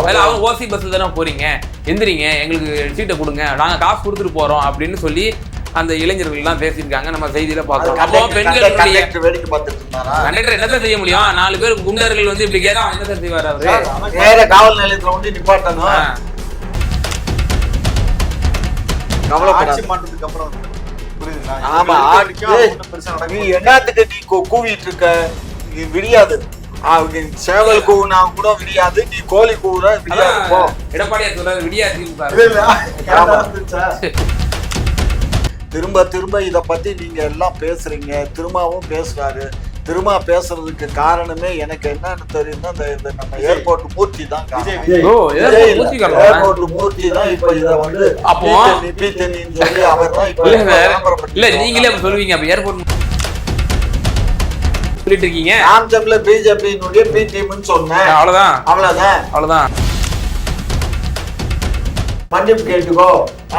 அதில் அவங்க ஓசி பஸ்ஸில் தானே போறீங்க? எந்திரிங்க எங்களுக்கு சீட்டை கொடுங்க. நாங்கள் காசு கொடுத்துட்டு போறோம் அப்படின்னு சொல்லி அந்த இளைஞர்கள்லாம் பேசியிருக்காங்க. நம்ம செய்தியில பார்க்குறோம் அப்போ பெண்களுடைய கண்டக்டர் என்னதான் செய்ய முடியும்? நாலு பேர் குண்டர்கள் வந்து இப்படி கேட்டா அவன் என்ன சார் செய்வார் அவரு? காவல் நிலையத்துல வந்து நிப்பாட்டணும். ஆ. கவலைப்படாத. ஆட்சி மாற்றத்துக்கு அப்புறம் ஆமா, நீ. என்னத்துக்கு நீ கூவிட்டு இருக்க? நீ விடியாது. சேவல் கூவுனா கூட விடியாது நீ கோழி கூவுற விடியாது. போ. எடப்பாடியார் சொல்றாரு விடியா திமுக இல்ல, இல்ல, கரெக்டா இருந்துச்சா? திரும்ப திரும்ப இத பத்தி நீங்க எல்லாம் பேசுறீங்க. திரும்பவும் பேசுறாரு. திரும்ப பேசுறதுக்கு காரணமே எனக்கு என்னன்னு தெரியும்னா இந்த இந்த நம்ம ஏர்போர்ட் மூர்த்தி தான் ஏர்போர்ட் மூர்த்தி தான் இப்ப இத வந்து அப்போ- பீத்தனின்னு சொல்லி அவர் தான் இப்ப இல்ல நீங்களே சொல்லுவீங்க அப்ப ஏர்போர்ட் சொல்லிட்டு இருக்கீங்க? நாம் தமிழர் பிஜேபியினுடைய பி டீம்னு சொன்னேன். அவ்வளவுதான் அவ்வளவுதான் அவ்வளவுதான் மன்னிப்பு கேட்டுக்கோ.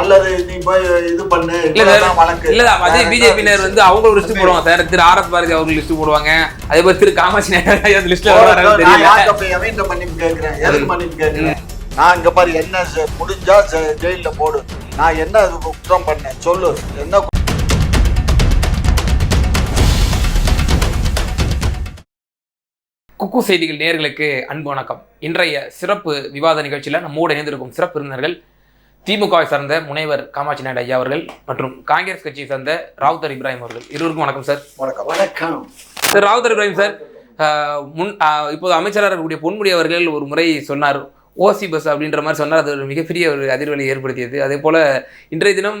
அல்லது நீ போய் இது பண்ணு. இல்ல இவ்வளவுதான் சார் வழக்கு. இல்ல அதே வேற பிஜேபியினர் என்ன வந்து அவங்க லிஸ்ட் போடுவாங்க. Sir Thiru R S Bharathi அவங்க லிஸ்ட் போடுவாங்க. அதே மாதிரி திரு காமாட்சி நாயர் லிஸ்ட்ல. வராங்கன்னு நான் தெரியல மன்னிப்பு கேட்கிறேன்? எதுக்கு மன்னிப்பு கேட்கிறேன்? நான் இங்க பாரு என்ன முடிஞ்சா ஜெயில்ல போடு. நான் என்ன குற்றம் பண்ணேன்? சொல்லு. என்ன குக்கு செய்திகள் நேயர்களுக்கு அன்பு வணக்கம். இன்றைய சிறப்பு விவாத நிகழ்ச்சியில் நம்மோடு இணைந்திருக்கும் சிறப்பு விருந்தினர்கள் திமுகவை சார்ந்த முனைவர் காமாட்சி நாயுடு ஐயா அவர்கள் மற்றும் காங்கிரஸ் கட்சியை சார்ந்த ராவுத்தர் இப்ராஹிம் அவர்கள். இருவருக்கும் வணக்கம் சார். வணக்கம். வணக்கம். சார் ராவுத்தர் இப்ராஹிம் சார் முன் இப்போது அமைச்சராக இருக்கக்கூடிய பொன்முடி அவர்கள் ஒரு முறை சொன்னார். ஓசி பஸ் அப்படின்ற மாதிரி சொன்னார் அது ஒரு மிகப்பெரிய ஒரு அதிர்வலை ஏற்படுத்தியது. அதே போல் இன்றைய தினம்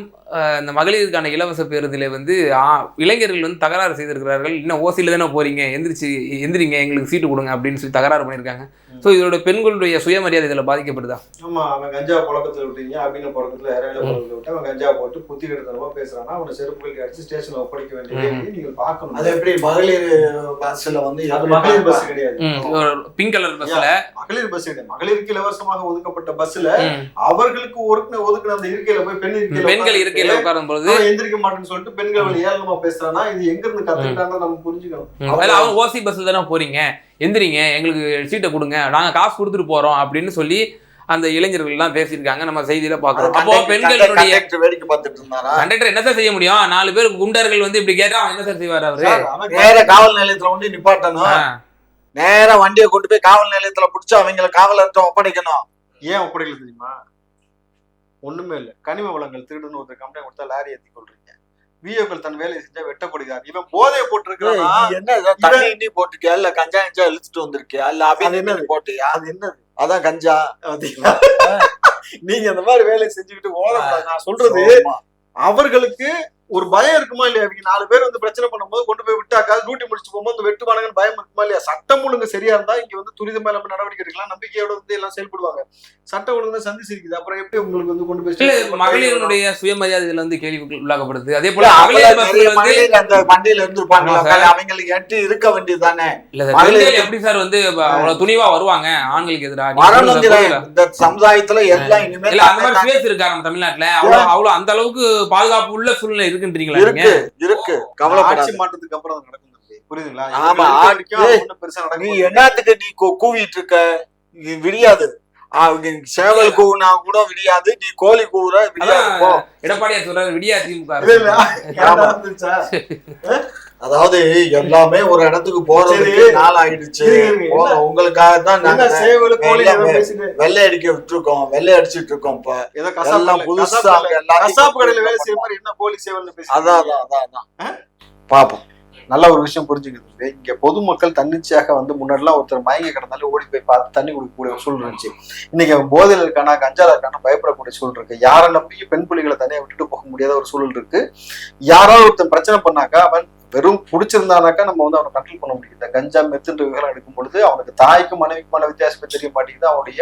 இந்த மகளிருக்கான இலவச பேருந்தில் வந்து இளைஞர்கள் வந்து தகராறு செய்திருக்கிறார்கள். இன்னும் ஓசியில் தானே போறீங்க? எந்திரிச்சு எந்திரிங்க எங்களுக்கு சீட்டு கொடுங்க அப்படின்னு சொல்லி தகராறு பண்ணியிருக்காங்க. ஸோ இதோட பெண்களுடைய சுயமரியாதை இதில் பாதிக்கப்படுதா? ஆமா, அவன் கஞ்சா புழக்கத்துல விட்டீங்க அப்படின்னு புழக்கத்துல இறையில புழக்கத்துல விட்டு அவன் கஞ்சா போட்டு புத்தி கெடுத்தனமா பேசுறானா அவனை செருப்புகள் அடிச்சு ஸ்டேஷன்ல ஒப்படைக்க வேண்டிய ம். வேலையை நீங்க பார்க்கணும். அது எப்படி மகளிர் பஸ்ல வந்து மகளிர் பஸ்? கிடையாது. பிங்க் கலர் பஸ்ஸில் மகளிர் பஸ் கிடையாது. மகளிருக்கு இலவசமாக ஒதுக்கப்பட்ட பஸ்ல அவர்களுக்கு ஒதுக்குன ஒதுக்குன அந்த இருக்கையில போய் பெண் இருக்கையில பெண்கள் இருக்கையில் உட்காரும் பொழுது எந்திரிக்க மாட்டேன்னு சொல்லிட்டு பெண்கள் ஏளனமா பேசுறானா? இது எங்க இருந்து கத்துக்கிட்டான்னு நம்ம புரிஞ்சுக்கணும். அவங்க ஓசி பஸ்ல தானே போறீங்க? எந்திரிங்க எங்களுக்கு சீட்டை கொடுங்க. நாங்க காசு கொடுத்துட்டு போறோம் அப்படின்னு சொல்லி அந்த இளைஞர்கள்லாம் பேசியிருக்காங்க. நம்ம செய்தியில பாக்குறோம் அப்போ பெண்களுடைய வேடிக்கை பார்த்துட்டு இருந்தாரா? கண்டக்டர் என்ன சார் செய்ய முடியும்? நாலு பேர் குண்டர்கள் வந்து இப்படி கேட்டா என்ன சார் செய்வார் அவரு? காவல் நிலையத்துல வந்து நிப்பாட்டணும். நேரா வண்டியை கொண்டு போய் காவல் நிலையத்துல புடிச்சு அவங்கள காவலர்கிட்ட ஒப்படைக்கணும். ஏன் ஒப்படைக்கல தெரியுமா? ஒண்ணுமே இல்ல. கனிம வளங்கள் திருடுன்னு ஒருத்தர் கம்பெனி கொடுத்தா லாரி ஏத்தி கொள்றீங்க. விஓக்கள் தன் வேலையை செஞ்சா வெட்டப்படுகிறார். இவன் போதையை போட்டிருக்கானா என்ன? தண்ணி கிண்ணி போட்டிருக்கியா? இல்ல கஞ்சா கஞ்சா இழுத்துட்டு வந்திருக்கியா? இல்ல என்னது? போட்டியா? அது என்னது? அதான் கஞ்சா? நீங்க அந்த மாதிரி வேலையை செஞ்சுக்கிட்டு ஓடக்கூடாது. நான் சொல்றது. அவர்களுக்கு ஒரு பயம் இருக்குமா இல்லையா? இவங்க நாலு பேர் வந்து பிரச்சனை பண்ணும்போது கொண்டு போய் விட்டாக்கா டியூட்டி முடிச்சு போகும்போது இந்த வெட்டுவானுங்கன்னு பயம் இருக்குமா இல்லையா? சட்டம் ஒழுங்கு சரியா இருந்தா இங்க வந்து துரிதமா நம்ம நடவடிக்கை எடுக்கலாம். நம்பிக்கையோட வந்து எல்லாம் செயல்படுவாங்க. சட்டம் ஒழுங்கு தான் சந்தி சிரிக்குது. அப்புறம் எப்படி உங்களுக்கு வந்து கொண்டு போய் மகளிருடைய சுயமரியாதை இதுல வந்து கேள்வி உள்ளாக்கப்படுது. அதே போல மகளிர் அந்த ஆமா சார். அவங்களுக்கு எட்டு இருக்க வேண்டியதுதானே? இல்ல சார், மகளிர் பெண்கள் எப்படி சார் வந்து அவ்வளவு துணிவா வருவாங்க? ஆண்களுக்கு எதிராக இந்த சமுதாயத்துல எல்லாம் இனிமேல் இல்ல அந்த மாதிரி பேஸ் இருக்கா நம்ம தமிழ்நாட்டுல. அவ்வளவு அவ்வளவு அந்த அளவுக்கு பாதுகாப்பு உள்ள சூழ்நிலை இருக்குன்றீங்களா இருக்கு இருக்கு. கவலைப்படாத. ஆட்சி மாற்றத்துக்கு அப்புறம் அது நடக்கும். புரியுதுங்களா? ஆமா, பெருசா நீ நடக்கும் என்னத்துக்கு நீ கூவிட்டு இருக்க? நீ விடியாது. சேவல் கூவுனா கூட விடியாது. நீ கோழி கூவுற விடியாது போ. எடப்பாடியார் சொல்றாரு விடியா திமுக அதாவது எல்லாமே ஒரு இடத்துக்கு போறதுக்கு. நாள் ஆயிடுச்சு உங்களுக்காக தான் நாங்க வெள்ளை அடிக்க விட்டுருக்கோம் வெள்ளை அடிச்சிட்டு இருக்கோம் இப்ப. ஏதோ கடையில- புதுசா கசாப்பு கடையில- வேலை செய்யற மாதிரி என்ன கோழி சேவல்னு பேசி அதான் அதான் அதான் பாப்போம். நல்ல ஒரு விஷயம் புரிஞ்சுக்கிறது இங்க பொதுமக்கள் தன்னிச்சையாக வந்து முன்னாடிலாம் ஒருத்தர் மயங்கி கிடந்தாலும் ஓடி போய் பார்த்து தண்ணி குடிக்கக்கூடிய ஒரு சூழ்நிலை இருந்துச்சு. இன்னைக்கு அவன் போதையில இருக்கானா கஞ்சால இருக்கானா பயப்படக்கூடிய சூழல் இருக்கு. யாரை நம்பி பெண் புலிகளை தனியா விட்டுட்டு போக முடியாத ஒரு சூழல் இருக்கு. யாராவது ஒருத்தன் பிரச்சனை பண்ணாக்கா அவன் வெறும் பிடிச்சிருந்தானாக்கா நம்ம வந்து அவனை கண்ட்ரோல் பண்ண முடியும். இந்த கஞ்சா மெத்துன்ற விவரம் எடுக்கும் பொழுது அவனுக்கு தாய்க்கும் மனைவிக்குமான வித்தியாசமே தெரிய மாட்டேங்குது. அவனுடைய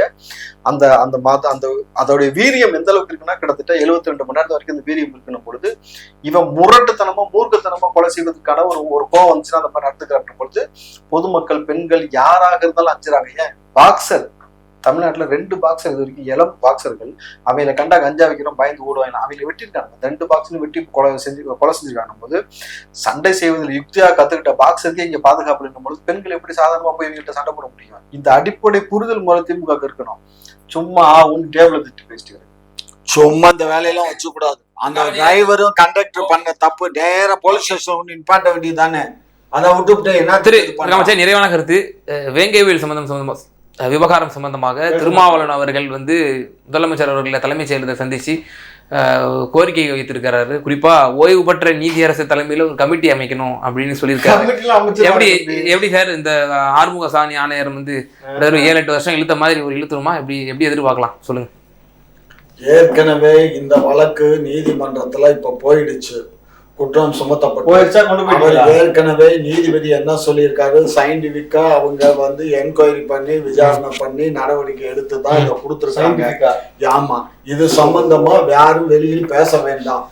அந்த அந்த மாத அந்த அதோடைய வீரியம் எந்த அளவுக்கு இருக்குன்னா கிட்டத்தட்ட 72 ரெண்டு மணி நேரத்து வரைக்கும் இந்த வீரியம் இருக்கணும் பொழுது இவன் முரட்டுத்தனமா மூர்க்கத்தனமா கொலை செய்வதற்கான ஒரு ஒரு கோவம் வந்துச்சுன்னா அந்த மாதிரி நடத்துக்கிறான்ற பொழுது பொதுமக்கள் பெண்கள் யாராக இருந்தாலும் அஞ்சுறாங்க. ஏன்? பாக்ஸர் தமிழ்நாட்டுல ரெண்டு பாக்ஸர் இது வரைக்கும் இளம் பாக்ஸர்கள் அவையில கண்டா கஞ்சா வைக்கிறோம் பயந்து ஓடுவாங்க அவையில வெட்டியிருக்காங்க. ரெண்டு பாக்ஸ்லையும் வெட்டி கொலை செஞ்சு கொலை செஞ்சிருக்காங்க போது சண்டை செய்வதில் யுக்தியா கத்துக்கிட்ட பாக்ஸருக்கே இங்க பாதுகாப்பு இருக்கும் பொழுது பெண்கள் எப்படி சாதாரணமா போய் இவங்ககிட்ட சண்டை போட முடியும்? இந்த அடிப்படை புரிதல் முறை திமுக க்கு இருக்கணும் சும்மா உன் டேபிள் திட்டு பேசிட்டு சும்மா இந்த வேலையெல்லாம் வச்சு கூடாது அந்த டிரைவரும் கண்டக்டர் பண்ண தப்பு நேரா போலீஸ் ஸ்டேஷன் நிப்பாட்ட வேண்டியது தானே. அதை விட்டுவிட்டு என்ன திரு நிறைவான கருத்து. வேங்கைவேல் சம்பந்தம் சம்பந்தமா விவகாரம் சம்பந்தமாக திருமாவளவன் அவர்கள் வந்து முதலமைச்சர் அவர்களை தலைமைச் செயலரை அஹ், கோரிக்கை வைத்திருக்கிறாரு. குறிப்பா ஓய்வு பெற்ற நீதியரசு தலைமையில ஒரு கமிட்டி அமைக்கணும் அப்படின்னு சொல்லியிருக்காரு. எப்படி. எப்படி சார் இந்த ஆறுமுக சாணி ஆணையர் வந்து ஒரு ஏழு எட்டு வருஷம் இழுத்த மாதிரி ஒரு இழுத்துருமா எப்படி எப்படி எதிர்பார்க்கலாம்? சொல்லுங்க. ஏற்கனவே இந்த வழக்கு நீதிமன்றத்துல இப்ப போயிடுச்சு. குற்றம் சுமத்தப்பட்டு? ஏற்கனவே நீதிபதி என்ன சொல்லியிருக்காரு சயின்டிபிக்கா அவங்க வந்து என்கொயரி பண்ணி விசாரணை பண்ணி நடவடிக்கை எடுத்து தான் இதை கொடுத்துருக்காங்க? ஆமா இது சம்பந்தமா யாரும் வெளியில் பேச வேண்டாம்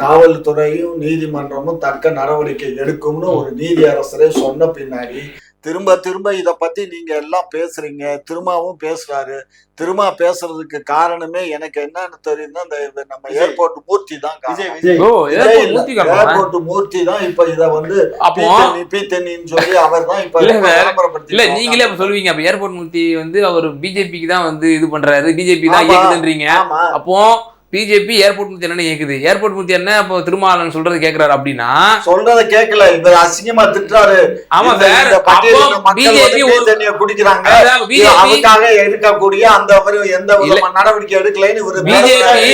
காவல்துறையும் நீதிமன்றமும் தக்க நடவடிக்கை எடுக்கும்னு ஒரு நீதியரசரே சொன்ன பின்னாடி திரும்ப திரும்ப இத பத்தி நீங்க எல்லாம் பேசுறீங்க. திரும்பவும் பேசுறாரு. திரும்ப பேசுறதுக்கு காரணமே எனக்கு என்னன்னு தெரியுதுன்னா இந்த நம்ம. ஏர்போர்ட் மூர்த்தி தான் ஏர்போர்ட் மூர்த்தி தான் இப்ப இத வந்து பீத்தனின்னு சொல்லி அவர் தான் இப்ப இல்ல. நீங்களே அப்ப சொல்லுவீங்க. அப்ப ஏர்போர்ட் மூர்த்தி வந்து அவர் பிஜேபிக்கு தான் வந்து இது பண்றாரு. பிஜேபி தான். இயக்குதுன்றீங்க. அப்போ பிஜேபி ஏர்போர்ட் மூர்த்தி என்ன இயக்குது ஏர்போர்ட் மூர்த்தி என்ன அப்போ திருமாவளவன் சொல்றது கேக்குறாரு அப்படின்னா சொல்றத கேட்கல இவர் அசிங்கமா திட்டுறாரு. ஆமா இந்த- இந்த வந்து பிஜேபி குடிக்கிறாங்க. அதுக்காக எடுக்கக்கூடிய அந்த எந்த நடவடிக்கை எடுக்கலைன்னு பிஜேபி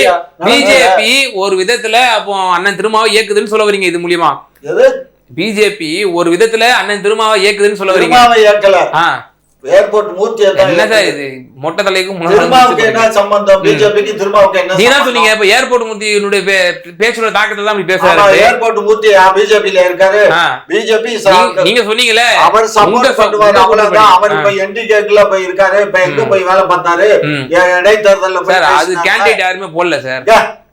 பிஜேபி ஒரு விதத்துல அப்போ அண்ணன் திருமாவை இயக்குதுன்னு சொல்ல வரீங்க இது மூலியமா? பிஜேபி ஒரு விதத்துல அண்ணன் திருமாவை இயக்குதுன்னு சொல்ல வரீங்க. ஆ, ஏர்போர்ட் மூர்த்தியை தான் என்ன சார். இது மொட்டை தலைக்கும் திருமாவுக்கு என்ன சம்பந்தம் பிஜேபிக்கு திருமாவுக்கு என்ன நீங்க? சொன்னீங்க இப்ப ஏர்போர்ட் மூர்த்தியினுடைய பேச்சோட தாக்கத்தை தான் அப்படி பேசுறாரு ஏர்போர்ட் மூர்த்தி பிஜேபியில இருக்காரு. பிஜேபி நீங்க- சொன்னீங்கல்ல அவர் சப்போர்ட் பண்ணுவாரு அவ்வளவுதான் அவர். இப்ப என்டிகேக்குள்ள போய் இருக்காரு இப்ப எங்க. போய் வேலை பார்த்தாரு இடைத்தேர்தல்ல அது. கேண்டிடேட் யாருமே போடல சார்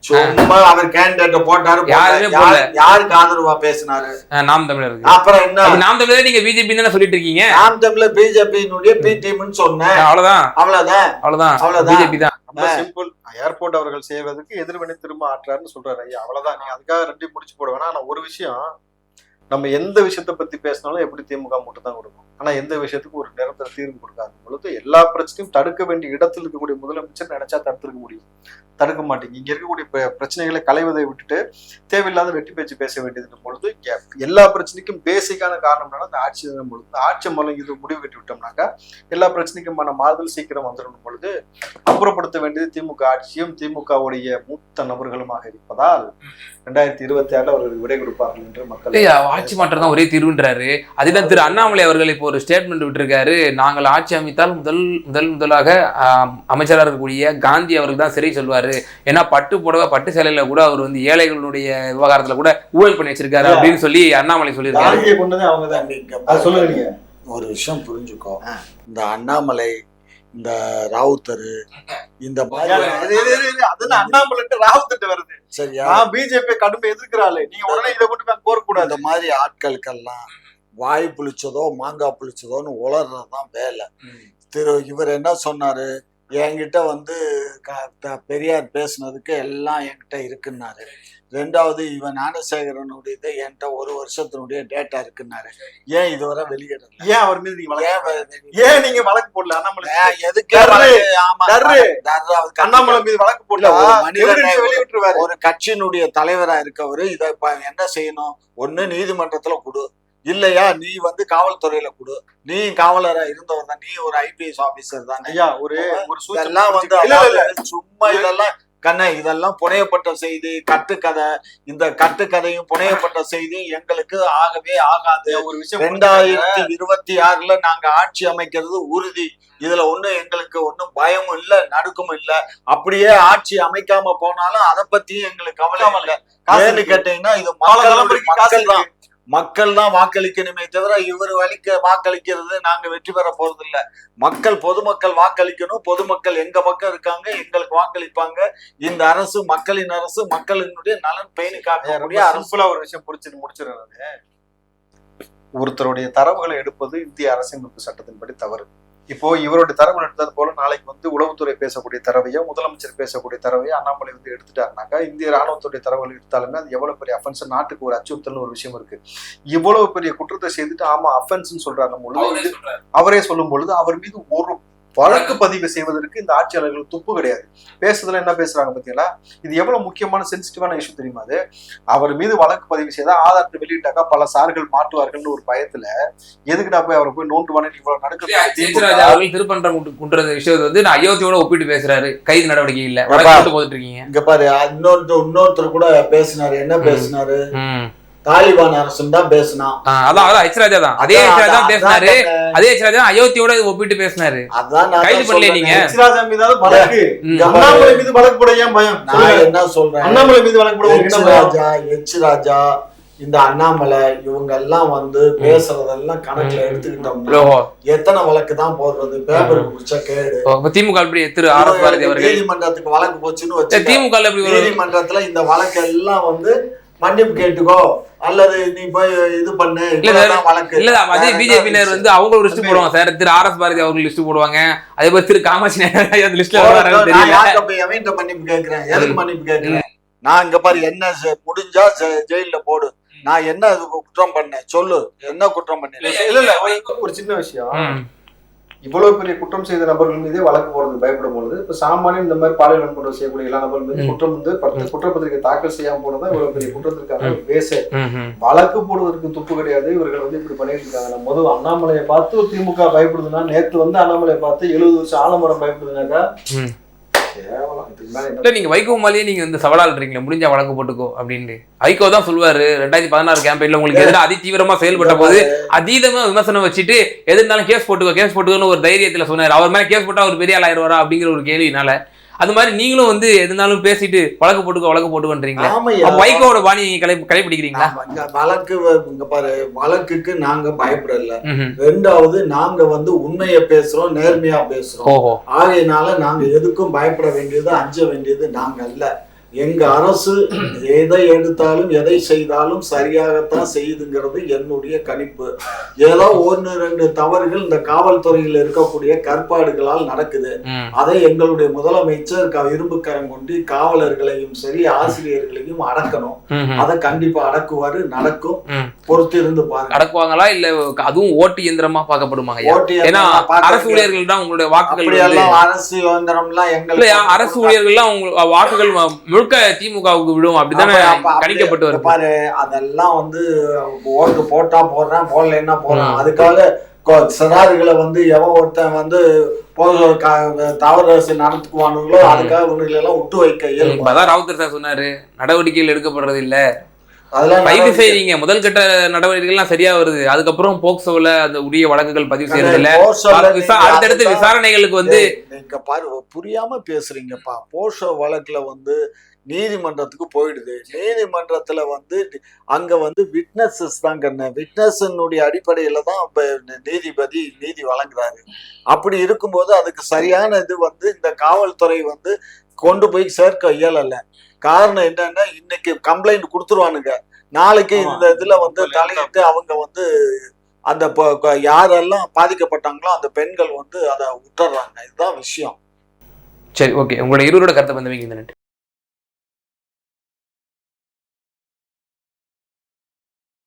சும்மா அவர் கேண்டிடேட் போட்டாரு. யாருக்கு ஆதரவா பேசினாரு? நாம் தமிழருக்கு. அப்புறம் என்ன? நாம் தமிழர் நீங்க பிஜேபி தானே சொல்லிட்டு இருக்கீங்க நாம் தமிழர் பிஜேபியினுடைய பி டீம்னு சொன்னேன். அவ்வளவுதான். அவ்வளவுதான். அவ்வளவுதான். அவ்வளவுதான். பிஜேபி தான். ரொம்ப சிம்பிள் ஏர்போர்ட் அவர்கள் செய்வதற்கு எதிர்வினை திரும்ப ஆற்றாருன்னு சொல்றாரு ஐயா. அவ்வளவுதான். நீங்க அதுக்காக ரெண்டையும் முடிச்சு போட ஆனா ஒரு விஷயம் நம்ம எந்த விஷயத்த பத்தி பேசினாலும் எப்படி திமுக மட்டும் தான் கொடுக்கும். ஆனா எந்த விஷயத்துக்கும் ஒரு நிரந்தர தீர்வு கொடுக்காத பொழுது எல்லா பிரச்சனையும் தடுக்க வேண்டிய இடத்துல இருக்கக்கூடிய முதலமைச்சர் நினைச்சா தடுத்துருக்க முடியும். தடுக்க மாட்டீங்க. இங்க இருக்கக்கூடிய பிரச்சனைகளை களைவதை விட்டுட்டு தேவையில்லாத வெட்டி பேச்சு பேச வேண்டியது பொழுது எல்லா பிரச்சனைக்கும் பேசிக்கான காரணம் என்னன்னா அந்த ஆட்சி தான் பொழுது ஆட்சி மூலம் இது முடிவு கட்டி விட்டோம்னாக்கா எல்லா பிரச்சனைக்குமான மாறுதல் சீக்கிரம் வந்துடும் பொழுது அப்புறப்படுத்த வேண்டியது திமுக ஆட்சியும் திமுகவுடைய மூத்த நபர்களுமாக இருப்பதால் ரெண்டாயிரத்தி இருபத்தி ஆறுல அவர்கள் விடை கொடுப்பார்கள் என்று மக்கள் ஆட்சி மாற்றம் தான் ஒரே தீர்வுன்றாரு. அதுதான் திரு அண்ணாமலை அவர்களை இப்போ ஒரு ஸ்டேட்மெண்ட் விட்டிருக்காரு. நாங்கள் ஆட்சி அமைத்தால் முதல் முதல் முதலாக அமைச்சராக இருக்கக்கூடிய காந்தி அவருக்கு தான் சிறை சொல்வாரு. ஏன்னா பட்டு புடவை பட்டு சேலையில கூட அவர் வந்து ஏழைகளுடைய விவகாரத்துல கூட ஊழல் பண்ணி வச்சிருக்காரு அப்படின்னு சொல்லி அண்ணாமலை சொல்லியிருக்காரு. காந்தியை கொண்டதே அவங்க தான் நீங்க அது சொல்லுங்க நீங்க. ஒரு விஷயம் புரிஞ்சுக்கோ. இந்த அண்ணாமலை இந்த ராவுத்தர் இந்த அண்ணாமலை ராவத்திட்டு வருது. சரியா? நான் பிஜேபி கடுமை எதிர்க்கிறாள் நீங்க உடனே இதை கொண்டு போய் கோரக்கூடாது இந்த மாதிரி ஆட்களுக்கெல்லாம் வாய் புளிச்சதோ மாங்காய் புளிச்சதோன்னு உளறதுதான் வேலை. திரு இவர் என்ன சொன்னாரு? என்கிட்ட வந்து பெரியார் பேசுனதுக்கு எல்லாம் என்கிட்ட இருக்குன்னாரு. ரெண்டாவது இவன் ஞானசேகரனுடைய இது என்கிட்ட ஒரு வருஷத்தினுடைய டேட்டா இருக்குன்னாரு. ஏன் இதுவரை வெளியிடல? ஏன் அவர் மீது நீங்க ஏன் நீங்க வழக்கு போடல? அண்ணாமலை எதுக்கு அண்ணாமலை மீது வழக்கு போடல வெளியிட்டுருவாரு. ஒரு கட்சியினுடைய தலைவரா இருக்கவரு இத என்ன செய்யணும்? ஒண்ணு நீதிமன்றத்துல கொடு. இல்லையா நீ வந்து காவல்துறையில கொடு. நீ காவலரா இருந்தவர் தான். நீ ஒரு ஐபிஎஸ் ஆபீசர் தானே. ஐயா ஒரு ஒரு இதெல்லாம் வந்து சும்மா இதெல்லாம் கண்ணே இதெல்லாம் புனையப்பட்ட செய்தி கட்டுக்கதை. இந்த கட்டுக்கதையும் புனையப்பட்ட செய்தியும் எங்களுக்கு ஆகவே ஆகாது. ஒரு விஷயம் ரெண்டாயிரத்தி இருபத்தி ஆறுல நாங்க ஆட்சி அமைக்கிறது உறுதி. இதுல ஒண்ணும் எங்களுக்கு ஒண்ணும் பயமும் இல்ல நடுக்கமும் இல்ல. அப்படியே ஆட்சி அமைக்காம போனாலும் அதை பத்தியும் எங்களுக்கு கவலை இல்ல. கேட்டீங்கன்னா இது மக்கள் தான். மக்கள் தான் வாக்களிக்கணுமே தவிர இவர் வலிக்க வாக்களிக்கிறது நாங்க வெற்றி பெற போறது இல்ல மக்கள் பொதுமக்கள் வாக்களிக்கணும். பொதுமக்கள் எங்க பக்கம் இருக்காங்க எங்களுக்கு வாக்களிப்பாங்க. இந்த அரசு மக்களின் அரசு மக்களினுடைய நலன் பேணி காக்கக்கூடிய ரொம்ப அரசு. சிம்பிளா ஒரு விஷயம் புரிச்சுட்டு முடிச்சிடுறது ஒருத்தருடைய தரவுகளை எடுப்பது இந்திய அரசியலமைப்பு சட்டத்தின்படி தவறு. இப்போ இவருடைய தரவு எடுத்தது போல நாளைக்கு வந்து உளவுத்துறை பேசக்கூடிய தரவையோ முதலமைச்சர் பேசக்கூடிய தரவையோ அண்ணாமலை வந்து எடுத்துட்டாருனாக்கா இந்திய ராணுவத்துடைய தரவுகள் எடுத்தாலுமே அது எவ்வளவு பெரிய அஃபென்ஸ் நாட்டுக்கு ஒரு அச்சுறுத்தல் ஒரு விஷயம் இருக்கு. இவ்வளவு பெரிய குற்றத்தை செய்துட்டு ஆமா அஃபென்ஸ்னு சொல்றாங்க அவரே சொல்லும் பொழுது அவர் மீது ஒரு வழக்கு பதிவு செய்வதற்கு இந்த ஆட்சியாளர்கள் துப்பு கிடையாது. பேசுறதுல என்ன பேசுறாங்க பாத்தீங்களா? இது எவ்வளவு முக்கியமான சென்சிட்டிவான இஷ்யூ தெரியுமா அது? அவர் மீது வழக்கு பதிவு செய்தா ஆதாரத்தை வெளியிட்டாக்கா பல சார்கள் மாட்டுவார்கள்னு ஒரு பயத்துல எதுக்குடா போய் அவரை போய் நோண்டுவானு? இவ்வளவு ஜெயராஜா நடக்க அவர்கள் திருப்பன்றம் குன்றது விஷயத்தை வந்து நான் அயோத்தியோட ஒப்பிட்டு பேசுறாரு. கைது நடவடிக்கை இல்ல. போட்டுட்டு இருக்கீங்க. இங்க பாரு இன்னொருத்தர் இன்னொருத்தர் கூட பேசினாரு. என்ன பேசினாரு? ம். தாலிபான் அரசு தான் பேசினான். அதான் அதான் ஹெச் ராஜா தான். அதே ஹெச் ராஜா தான் பேசினாரு. அதே ஹெச் ராஜா தான் அயோத்தியோட ஒப்பிட்டு பேசினாரு. அதான் கைது சொல்றேன். நீங்க? ராஜா மீதாவது வழக்கு. அண்ணாமலை மீது வழக்கு போட ஏன் பயம்? நான். என்ன சொல்றேன்? அண்ணாமலை மீது வழக்கு போட உங்களுக்கு எச் என்ன பயம்? ராஜா எச் ராஜா இந்த அண்ணாமலை இவங்க எல்லாம் வந்து பேசுறதெல்லாம் கணக்குல எடுத்துக்கிட்டோம்னா எத்தனை வழக்கு தான் போடுறது? பேப்பர் குடிச்ச கேடு திமுக இப்படி திரு நீதிமன்றத்துக்கு வழக்கு போச்சுன்னு வச்சு திமுக நீதிமன்றத்துல இந்த வழக்கு எல்லாம் வந்து மன்னிப்பு கேட்டுக்கோ. அல்லது நீ போய் இது பண்ணு. வழக்கு. இல்ல அதே பிஜேபியினர்? வந்து அவங்க ஒரு லிஸ்ட் போடுவாங்க. Sir. Thiru R S Bharathi அவர்கள் லிஸ்ட் போடுவாங்க. அதே போல திரு காமாட்சி நாயுடு அந்த லிஸ்ட்ல எவன்கிட்ட மன்னிப்பு கேட்கிறேன். எதுக்கு மன்னிப்பு கேட்கிறேன்? நான் இங்க பாரு என்ன முடிஞ்சா ஜெயில்ல போடு. நான் என்ன குற்றம் பண்ணேன்? சொல்லு. என்ன குற்றம் பண்ணேன்? இல்ல இல்ல ஒரு- சின்ன விஷயம். இவ்வளவு பெரிய குற்றம் செய்த நபர்கள் மீதே வழக்கு போடுறது பயப்படும் பொழுது இப்ப சாமானியம் இந்த மாதிரி பாலியல் வன்முறை செய்யக்கூடிய எல்லா நபர்கள் மீது. குற்றம் வந்து பத்து குற்றப்பத்திரிகை தாக்கல் செய்யாம போனதா இவ்வளவு பெரிய குற்றத்திற்கான பேச. வழக்கு போடுவதற்கு துப்பு கிடையாது இவர்கள் வந்து இப்படி பண்ணிட்டு இருக்காங்க நம்ம முதல் அண்ணாமலையை பார்த்து திமுக பயப்படுதுன்னா நேத்து வந்து அண்ணாமலையை பார்த்து எழுபது வருஷம் ஆலமரம் பயப்படுதுனாக்கா இல்ல நீங்க வைகோ மேலேயே நீங்க வந்து சவாலாடுறீங்களா முடிஞ்சா வழக்கு போட்டுக்கோ அப்படின்ட்டு. வைகோ தான் சொல்லுவாரு ரெண்டாயிரத்தி பதினாறு கேம்பெயின்ல உங்களுக்கு எதிராக அதி தீவிரமா செயல்பட்ட போது அதீதமா விமர்சனம் வச்சுட்டு எது இருந்தாலும் கேஸ் போட்டுக்கோ கேஸ் போட்டுக்கோன்னு ஒரு தைரியத்துல சொன்னாரு. அவர் மேல கேஸ் போட்டா அவர் பெரிய ஆள் ஆயிடுவாரா அப்படிங்கிற ஒரு கேள்வினால அது மாதிரி நீங்களும் வந்து எது இருந்தாலும் பேசிட்டு வழக்கு போட்டுக்கோ வழக்கு போட்டுக்கோன்றீங்களா. வைகோவோட பாணி கடை கடைபிடிக்கிறீங்களா வழக்கு இங்க பாரு வழக்குக்கு நாங்க பயப்படல. ரெண்டாவது நாங்க வந்து உண்மையை பேசுறோம் நேர்மையா பேசுறோம். ஆகையினால நாங்க எதுக்கும் பயப்பட வேண்டியது அஞ்ச வேண்டியது நாங்க அல்ல. எங்க அரசு எதை எடுத்தாலும் எதை செய்தாலும் சரியாகத்தான் செய்யுதுங்கிறது என்னுடைய கணிப்பு. ஏதோ ஒன்று ரெண்டு தவறுகள் இந்த காவல்துறையில் இருக்கக்கூடிய கற்பாடுகளால் நடக்குது. அதை எங்களுடைய முதலமைச்சர் இரும்புக்கரம் கொண்டு காவலர்களையும் சரி ஆசிரியர்களையும் அடக்கணும். அதை கண்டிப்பா அடக்குவாரு நடக்கும். ம். பொறுத்திருந்து பாருங்க. அடக்குவாங்களா? இல்ல அதுவும் ஓட்டு இயந்திரமா பார்க்கப்படுமாங்க அரசு ஊழியர்கள் தான் உங்களுடைய வாக்குகள் அரசு சுதந்திரம்லாம் இல்ல எங்களுக்கு அரசு ஊழியர்கள்லாம் வாக்குகள் முழுக்க திமுகவுக்கு விடும் அப்படித்தானே அப்ப- அப்ப அப்படி- கணிக்கப்பட்டு வருது. பாரு அதெல்லாம் வந்து ஓட்டு போட்டா போடுறேன் போடலைன்னா போடுறேன். அதுக்காக சிறார்களை வந்து எவன் ஒருத்தன் வந்து தவறு அரசு நடத்துக்குவானுங்களோ அதுக்காக இவங்களை எல்லாம் விட்டு வைக்க இயல்பு இப்பதான் ராவுத்தர் சார் சொன்னாரு நடவடிக்கைகள் எடுக்கப்படுறது இல்ல. அதெல்லாம் கைது நடவடிக்கை- செய்றீங்க முதல் கட்ட நடவடிக்கைகள்லாம் சரியா வருது. அதுக்கப்புறம் போக்சோல அந்த உரிய வழக்குகள் பதிவு செய்யறது இல்ல அடுத்தடுத்த விசாரணைகளுக்கு வந்து நீங்க பாரு புரியாம பேசுறீங்கப்பா. போஷோ வழக்குல வந்து நீதிமன்றத்துக்கு போயிடுது. நீதிமன்றத்துல வந்து அங்க வந்து விட்னஸஸ் தான் கண்ணு. விட்னஸினுடைய அடிப்படையில தான் இப்ப நீதிபதி நீதி வழங்குறாரு. அப்படி இருக்கும்போது அதுக்கு சரியான இது வந்து இந்த காவல்துறை வந்து கொண்டு போய் சேர்க்க இயலல. காரணம் என்னன்னா இன்னைக்கு கம்ப்ளைண்ட் கொடுத்துருவானுங்க. நாளைக்கு. இந்த இதுல வந்து தலையிட்டு அவங்க வந்து அந்த யாரெல்லாம் பாதிக்கப்பட்டாங்களோ அந்த பெண்கள் வந்து அதை விட்டுறாங்க. இதுதான் விஷயம். சரி ஓகே. உங்களோட இருவரோட கருத்தை வந்து நன்றி.